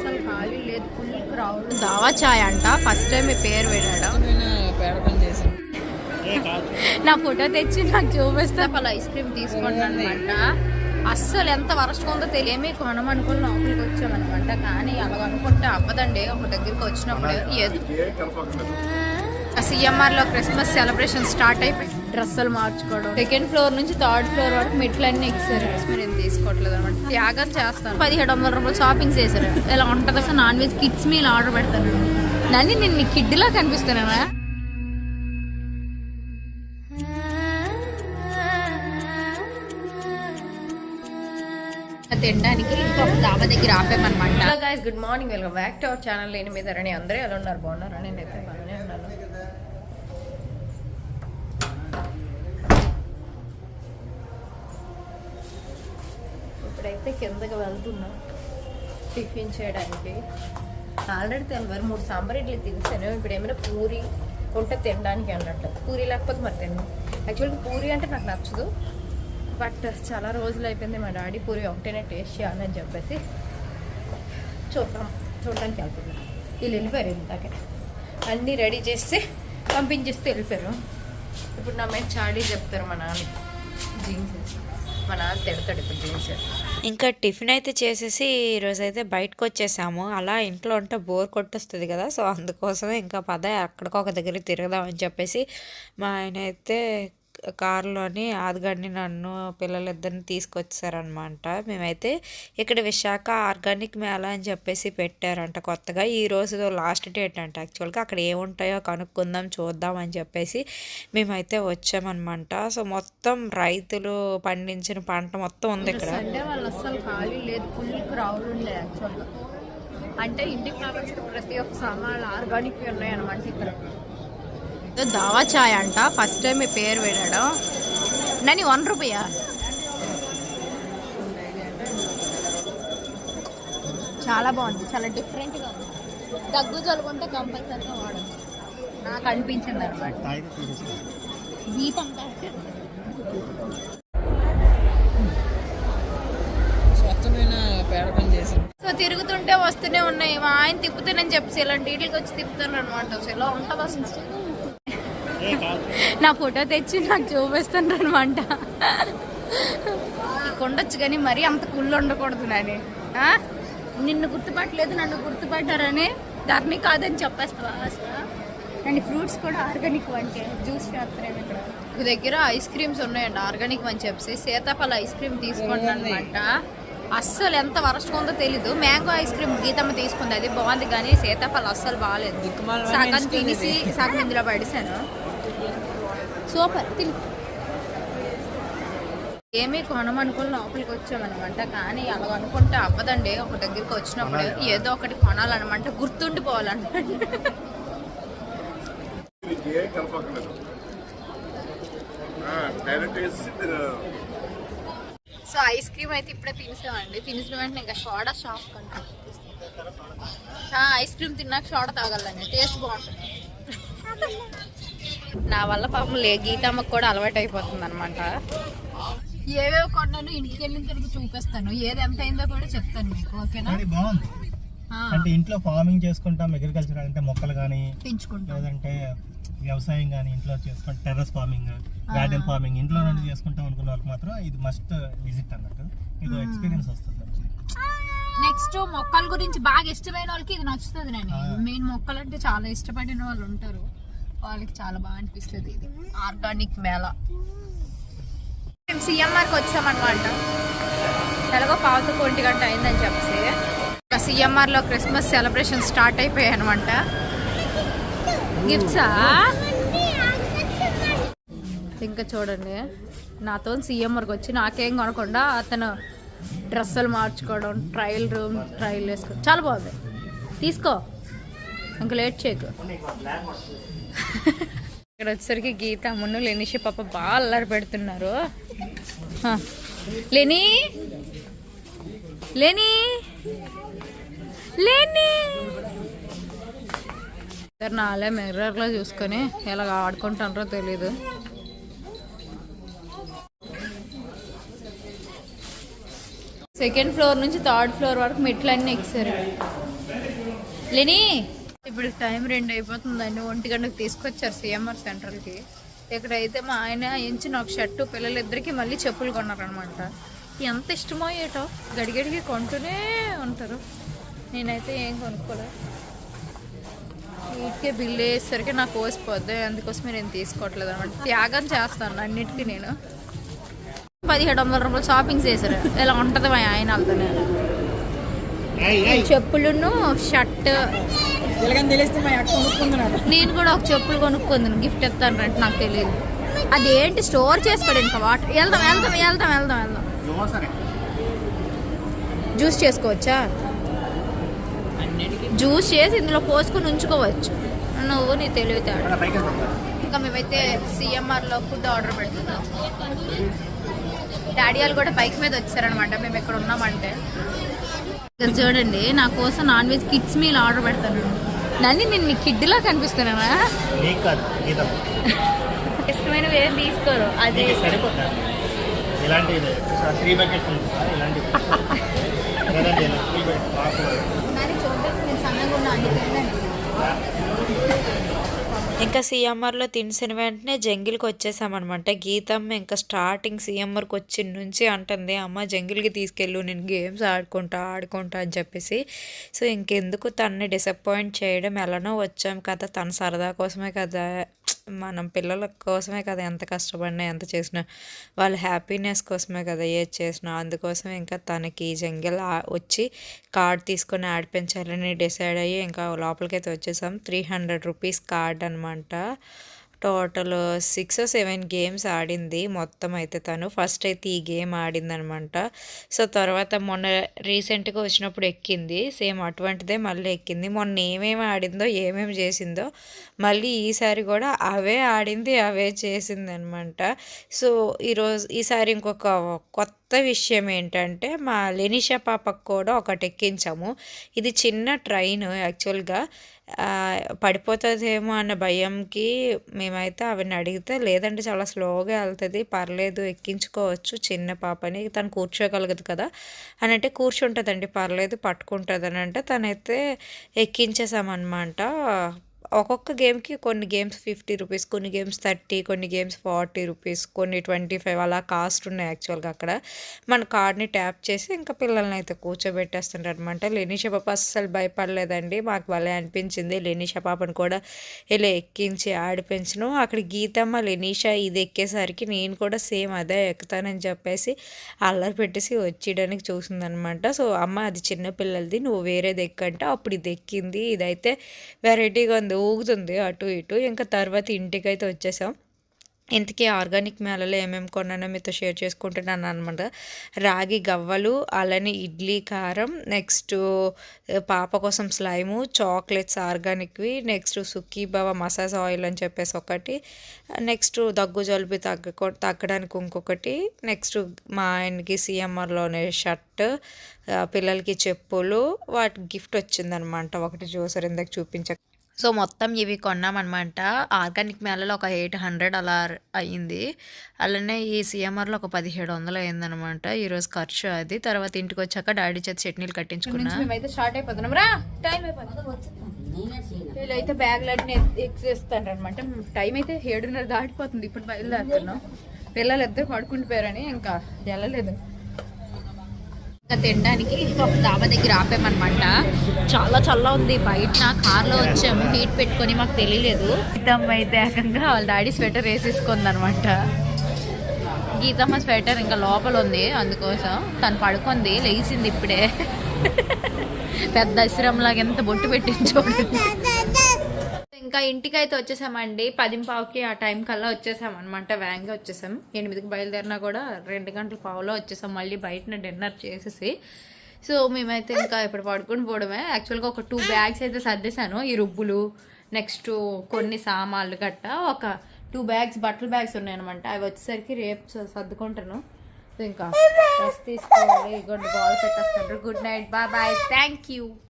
అస్సలు ఖాళీ లేదు ఫుల్ క్రౌడ్ దావా చాయ్ అంట. ఫస్ట్ టైం మీ పేరు చేసాను నా ఫోటో తెచ్చి నాకు చూపిస్తే వాళ్ళ ఐస్ క్రీమ్ తీసుకున్నాను అనమాట అస్సలు ఎంత వరస్ట్ ఉందో తెలియమే కొనమనుకుని లోపలికి వచ్చామన్నమాట. కానీ అలా అనుకుంటే అవ్వదండి. ఒక దగ్గరికి వచ్చినప్పుడు ఏదో సిఎంఆర్లో క్రిస్మస్ సెలబ్రేషన్ స్టార్ట్ అయిపోయి డ్రెస్సులు మార్చుకోవడం. సెకండ్ ఫ్లోర్ నుంచి థర్డ్ ఫ్లోర్ వరకు మెట్లన్నీ ఎక్సారు మీరు ఏం తీసుకోవట్లేదు అనమాట. త్యాగం చేస్తాను. పదిహేడు వందల రూపాయలు షాపింగ్ చేశారు. ఇలా ఉంటుంది అసలు non veg kids meal order పెడతాను నన్ను నేను నీ కిడ్లా కనిపిస్తున్నానా? తినడానికి ఇంకొక డాబా దగ్గర ఆపామన్నమాట. Guys good morning welcome back to our channel లేని మీద అందరూ ఎలా ఉన్నారు? బాగున్నారు? నేను అయితే కిందకి వెళ్తున్నాం టిఫిన్ చేయడానికి. ఆల్రెడీ తెలివారు మూడు సాంబార్ ఇడ్లీ తినేసాను. ఇప్పుడు ఏమైనా పూరి ఉంటే తినడానికి అన్నట్టు. పూరి లేకపోతే మరి తిన్నాను యాక్చువల్గా పూరి అంటే నాకు నచ్చదు. బట్ చాలా రోజులు అయిపోయింది మా డాడీ పూరి ఒకటేనే టేస్ట్ చేయాలని చెప్పేసి చూద్దాం. చూడడానికి వెళ్తున్నాం. వీళ్ళు వెళ్ళిపోయారు ఇందాకే. అన్నీ రెడీ చేస్తే పంపించేస్తే వెళ్ళిపోయారు. ఇప్పుడు నా మీద చాడీ చెప్తారు మా నాన్న. జీన్స్ మా నాన్న తిడతాడు ఇప్పుడు జీన్స్ ఇంకా టిఫిన్ అయితే చేసేసి ఈరోజు అయితే బయటకు వచ్చేసాము అలా ఇంట్లో ఉంటే బోర్ కొట్టొస్తుంది కదా సో అందుకోసమే ఇంకా పద ఎక్కడికో ఒక దగ్గర తిరగదామని చెప్పేసి మా ఆయన అయితే కారులోని ఆదిగడిని నన్ను పిల్లలిద్దరిని తీసుకొచ్చారనమాట మేమైతే ఇక్కడ విశాఖ ఆర్గానిక్ మేళా అని చెప్పేసి పెట్టారంట కొత్తగా. ఈ రోజు లాస్ట్ డేట్ అంట యాక్చువల్గా. అక్కడ ఏముంటాయో కనుక్కుందాం చూద్దాం అని చెప్పేసి మేమైతే వచ్చామన్నమాట. సో మొత్తం రైతులు పండించిన పంట మొత్తం ఉంది ఇక్కడ. అంటే వాళ్ళు అసలు ఖాళీ లేదు. ఫుల్ క్రౌడ్ ఉండే యాక్చువల్గా. అంటే ఇంటికి కావాల్సిన ప్రతి ఒక్క సామాన్లు ఆర్గానిక్ ఉన్నాయి అనమాట ఇక్కడ. ఏదో దావా చాయ్ అంట. ఫస్ట్ టైం మీ పేరు వినడం. నని వన్ రూపాయా? చాలా బాగుంది. చాలా డిఫరెంట్గా ఉంది. దగ్గు జలుకుంటే కంపల్సరీగా వాడదు నాకు అనిపించింది అనమాట దీపం. స్వచ్ఛమైన పేడకం సో తిరుగుతుంటే వస్తూనే ఉన్నాయి. మా ఆయన తిప్పుతానని చెప్పేసి ఇలాంటి వీటికి వచ్చి తిప్పుతాను అనమాట ఇలా ఉంటుంది అసలు నా ఫోటో తెచ్చి నాకు చూపిస్తాను అనమాట ఉండొచ్చు కానీ మరీ అంత కుళ్ళు ఉండకూడదు నాని. ఆ? నిన్ను గుర్తుపట్టలేదు నన్ను గుర్తుపట్టారని ధర్ని కాదని చెప్పేస్తావా అసలు? అండ్ ఫ్రూట్స్ కూడా ఆర్గానిక్ అంటే జ్యూస్ చేస్తారేమో ఇక్కడ. ఒక దగ్గర ఐస్ క్రీమ్స్ ఉన్నాయండి ఆర్గానిక్ అని చెప్పేసి. సీతాఫల ఐస్ క్రీమ్ తీసుకుంటాను అనమాట అస్సలు ఎంత వరస్ట్ ఉందో తెలీదు. మ్యాంగో ఐస్ క్రీమ్ గీతమ్మ తీసుకుంది అది బాగుంది కానీ సీతాఫలం అస్సలు బాగాలేదు సగం తినేసి సగం ఇందులో పడిసాను సూపర్ తిని. ఏమీ కొనమనుకుని లోపలికి వచ్చామన్నమాట కానీ అలా అనుకుంటే అవ్వదండి. ఒక దగ్గరికి వచ్చినప్పుడు ఏదో ఒకటి కొనాలన్నమాట గుర్తుండిపోవాలన్నమాట. సో ఐస్ క్రీమ్ అయితే ఇప్పుడే తినేసామండి. తినేసిన వెంటనే ఇంకా సోడా షాప్ కంటే ఐస్ క్రీమ్ తిన్నాక సోడా తాగాలని టేస్ట్ బాగుంటుంది. నా వల్ల పాపం లే గీతమ్మకు కూడా అలవాటు అయిపోతుంది అనమాట ఏవేవి కొన్నాను ఇంటికి వెళ్ళిన తిరిగి చూపిస్తాను. ఏది ఎంత అయిందో కూడా చెప్తాను మీకు ఓకేనా? కానీ బాగుంది. అంటే ఇంట్లో ఫార్మింగ్ చేసుకుంటాం అగ్రికల్చర్ అంటే మొక్కలు కానీ పెంచుకుంటాం. లేదంటే వ్యవసాయం కానీ ఇంట్లో చేసుకుంటాం టెర్రస్ ఫార్మింగ్ గార్డెన్ ఫార్మింగ్ ఇంట్లో నుండి చేసుకుంటాం అనుకున్న వాళ్ళకి మాత్రం ఇది మస్ట్ విజిట్ అన్నట్టు. ఇది ఎక్స్పీరియన్స్ వస్తుంది నెక్స్ట్ మొక్కల గురించి బాగా ఇష్టమైన వాళ్ళకి ఇది నచ్చుతుంది నేను. మెయిన్ మొక్కలు అంటే చాలా ఇష్టపడిన వాళ్ళు ఉంటారు. వాళ్ళకి చాలా బాగా అనిపిస్తుంది ఇది. ఆర్గానిక్ మేళ. మేము సిఎంఆర్కి వచ్చామన్నమాట. ఎలాగో పావుతూ ఒంటి గంట అయిందని చెప్పేసి. ఇంకా లో క్రిస్మస్ సెలబ్రేషన్ స్టార్ట్ అయిపోయాయి అనమాట గిఫ్ట్సా? ఇంకా చూడండి. నాతో సీఎంఆర్కి వచ్చి నాకేం కొనకుండా అతను డ్రెస్సులు మార్చుకోవడం ట్రయల్ రూమ్ ట్రయల్ వేసుకోవడం చాలా బాగుంది. తీసుకో. ఇంకా లేట్ చేయకు. ఇక్కడ వచ్చేసరికి గీత మున్ను లెనిషి పాప బాగా అల్లరి పెడుతున్నారు. హ. లెని? లేని? లేని? ఇద్దరు నాలే మిర్రర్లో చూసుకొని ఎలా ఆడుకుంటారో తెలీదు. సెకండ్ ఫ్లోర్ నుంచి థర్డ్ ఫ్లోర్ వరకు మెట్లన్నీ ఎక్కారు. లేని? ఇప్పుడు టైం రెండు అయిపోతుందండి ఒంటి గంటకు తీసుకొచ్చారు సిఎంఆర్ సెంట్రల్కి. ఇక్కడైతే మా ఆయన ఎంచిన ఒక షర్టు పిల్లలిద్దరికి మళ్ళీ చెప్పులు కొన్నారనమాట ఎంత ఇష్టమో ఏటో గడిగడికి కొంటూనే ఉంటారు. నేనైతే ఏం కొనుక్కోలేదు వీటికే బిల్లు వేసేసరికి నాకు కోసిపోద్ది అందుకోసమే నేను తీసుకోవట్లేదు అనమాట త్యాగం చేస్తాను అన్నిటికీ నేను. పదిహేడు వందల రూపాయలు షాపింగ్ చేశారు. ఇలా ఉంటుంది మా ఆయన వాళ్ళతోనే. చెప్పులును షర్ట్ నేను కూడా ఒక చెప్పులు కొనుక్కుంది గిఫ్ట్ ఇస్తాను అంటే నాకు తెలియదు. అదేంటి స్టోర్ చేసుకోడు ఇంకా వాటర్ వెళ్దాం వెళ్దాం వెళ్దాం వెళ్దాం వెళ్దాం. జ్యూస్ చేసుకోవచ్చా? జ్యూస్ చేసి ఇందులో పోసుకొని ఉంచుకోవచ్చు. నువ్వు నీ తెలివితేడు. ఇంకా మేమైతే సిఎంఆర్లో ఫుడ్ ఆర్డర్ పెడుతున్నాం. డాడీ వాళ్ళు కూడా బైక్ మీద వచ్చారనమాట మేము ఇక్కడ ఉన్నామంటే. ఇక్కడ చూడండి నా కోసం non veg kids meal order పెడతాను నన్ను నేను మీ కిడ్లా కనిపిస్తున్నానా? ఇష్టమైనవి ఏం తీసుకోరు అది నీకు ఇంకా సీఎంఆర్లో తినిసిన వెంటనే జంగిల్కి వచ్చేసామన్నమాట. గీతమ్మ ఇంకా స్టార్టింగ్ సీఎంఆర్కి వచ్చిన నుంచి అంటుంది అమ్మ జంగిల్కి తీసుకెళ్ళు నేను గేమ్స్ ఆడుకుంటా ఆడుకుంటా అని చెప్పేసి. సో ఇంకెందుకు తనని డిసప్పాయింట్ చేయడం ఎలానో వచ్చాం కదా తన సరదా కోసమే కదా మనం పిల్లల కోసమే కదా ఎంత కష్టపడినా ఎంత చేసినా. వాళ్ళ హ్యాపీనెస్ కోసమే కదా ఏది చేసినా. అందుకోసం ఇంకా తనకి జంగిల్ వచ్చి కార్డ్ తీసుకొని ఆడిపించాలని డిసైడ్ అయ్యి ఇంకా లోపలికి అయితే వచ్చేసాం. త్రీ హండ్రెడ్ రూపీస్ కార్డ్ అనమాట టోటల్ సిక్స్ సెవెన్ గేమ్స్ ఆడింది. మొత్తం అయితే తను ఫస్ట్ అయితే ఈ గేమ్ ఆడిందనమాట. సో తర్వాత మొన్న రీసెంట్గా వచ్చినప్పుడు ఎక్కింది. సేమ్ అటువంటిదే మళ్ళీ ఎక్కింది. మొన్న ఏమేమి ఆడిందో ఏమేమి చేసిందో మళ్ళీ ఈసారి కూడా అవే ఆడింది అవే చేసింది అనమాట సో ఈరోజు ఈసారి ఇంకొక కొత్త విషయం ఏంటంటే మా లెనిషా పాపకు కూడా ఒకటి ఎక్కించాము. ఇది చిన్న ట్రైన్ యాక్చువల్గా. పడిపోతుందేమో అన్న భయంకి మేమైతే ఆవిడని అడిగితే లేదంటే చాలా స్లోగా వెళ్తుంది పర్లేదు ఎక్కించుకోవచ్చు చిన్న పాపని తను కూర్చోగలగదు కదా అని అంటే కూర్చుంటుందండి పర్లేదు పట్టుకుంటుంది అని అంటే తనైతే ఎక్కించేసామన్నమాట ఒక్కొక్క గేమ్కి కొన్ని గేమ్స్ ఫిఫ్టీ రూపీస్ కొన్ని గేమ్స్ థర్టీ కొన్ని గేమ్స్ ఫార్టీ రూపీస్ కొన్ని ట్వంటీ ఫైవ్ అలా కాస్ట్ ఉన్నాయి యాక్చువల్గా అక్కడ. మన కార్డ్ని ట్యాప్ చేసి ఇంకా పిల్లల్ని అయితే కూర్చోబెట్టేస్తుంటారు అనమాట లెనిషా పాప అస్సలు భయపడలేదండి. మాకు భలే అనిపించింది. లెనిషా పాపను కూడా ఇలా ఎక్కించి ఆడిపించను. అక్కడ గీతమ్మ లెనిషా ఇది ఎక్కేసరికి నేను కూడా సేమ్ అదే ఎక్కుతానని చెప్పేసి అల్లరి పెట్టేసి వచ్చేయడానికి చూసిందనమాట సో అమ్మ అది చిన్న పిల్లలది నువ్వు వేరేది ఎక్కంటే అప్పుడు ఇది ఎక్కింది. ఇదైతే వెరైటీగా ఉంది. ఊగుతుంది అటు ఇటు. ఇంకా తర్వాత ఇంటికైతే వచ్చేసాం. ఇంతకీ ఆర్గానిక్ మేళలో ఏమేమి కొన్నానో మీతో షేర్ చేసుకుంటున్నాను అనమాట రాగి గవ్వలు అలానే ఇడ్లీ కారం నెక్స్ట్ పాప కోసం స్లైము చాక్లెట్స్ ఆర్గానిక్వి నెక్స్ట్ సుక్కీ బావ మసాజ్ ఆయిల్ అని చెప్పేసి ఒకటి నెక్స్ట్ దగ్గు జలుబు తగ్గ తగ్గడానికి ఇంకొకటి నెక్స్ట్ మా ఆయనకి సిఎంఆర్లోనే షర్ట్ పిల్లలకి చెప్పులు వాటి గిఫ్ట్ వచ్చిందనమాట ఒకటి జ్యూసర్ ఇందాక చూపించక సో మొత్తం ఇవి కొన్నామన్నమాట ఆర్గానిక్ మేళలో ఒక ఎయిట్ హండ్రెడ్ అలా అయ్యింది. అలానే ఈ సిఎంఆర్లో ఒక పదిహేడు వందలు అయిందనమాట ఈరోజు ఖర్చు అది. తర్వాత ఇంటికి వచ్చాక డాడీ చేతి చట్నీలు కట్టించుకున్నా. మేమైతే స్టార్ట్ అయిపోతున్నాం. రా టైం వీళ్ళైతే బ్యాగ్లన్నీ ఎక్కేస్తారు అనమాట టైం అయితే ఏడున్నర దాటిపోతుంది. ఇప్పుడు బయలుదేరుతున్నాం. పిల్లలు ఇద్దరు పడుకుంటుపోయారని ఇంకా వెళ్ళలేదు. తినడానికి ఒక డాబా దగ్గర ఆపామన్నమాట. చాలా చల్ల ఉంది. బయట కార్లో వచ్చాము. హీట్ పెట్టుకొని మాకు తెలియలేదు. గీతమ్మ అయితే ఏకంగా వాళ్ళ డాడీ స్వెటర్ వేసేసుకుంది అనమాట గీతమ్మ స్వెటర్ ఇంకా లోపల ఉంది. అందుకోసం తను పడుకుంది. లేచింది ఇప్పుడే. పెద్ద అసిరంలాగా ఎంత బొట్టు పెట్టింది ఇంకా ఇంటికి అయితే వచ్చేసామండి పదింపావుకి ఆ టైం కల్లా వచ్చేసాం అనమాట వ్యాంగా వచ్చేసాం. ఎనిమిదికి బయలుదేరినా కూడా రెండు గంటల పావులో వచ్చేసాం. మళ్ళీ బయటన డిన్నర్ చేసేసి. సో మేమైతే ఇంకా ఇప్పుడు పడుకుని పోవడమే. యాక్చువల్గా ఒక టూ బ్యాగ్స్ అయితే సర్దేశాను. ఈ రుబ్బులు నెక్స్ట్ కొన్ని సామాన్లు గట్ట. ఒక టూ బ్యాగ్స్ బట్టల బ్యాగ్స్ ఉన్నాయన్నమాట. అవి వచ్చేసరికి రేపు సర్దుకుంటాను. సో ఇంకా డ్రెస్ తీసుకోవాలి. ఇగోండి బాల్ పెట్టేస్తాను. Good night bye bye thank you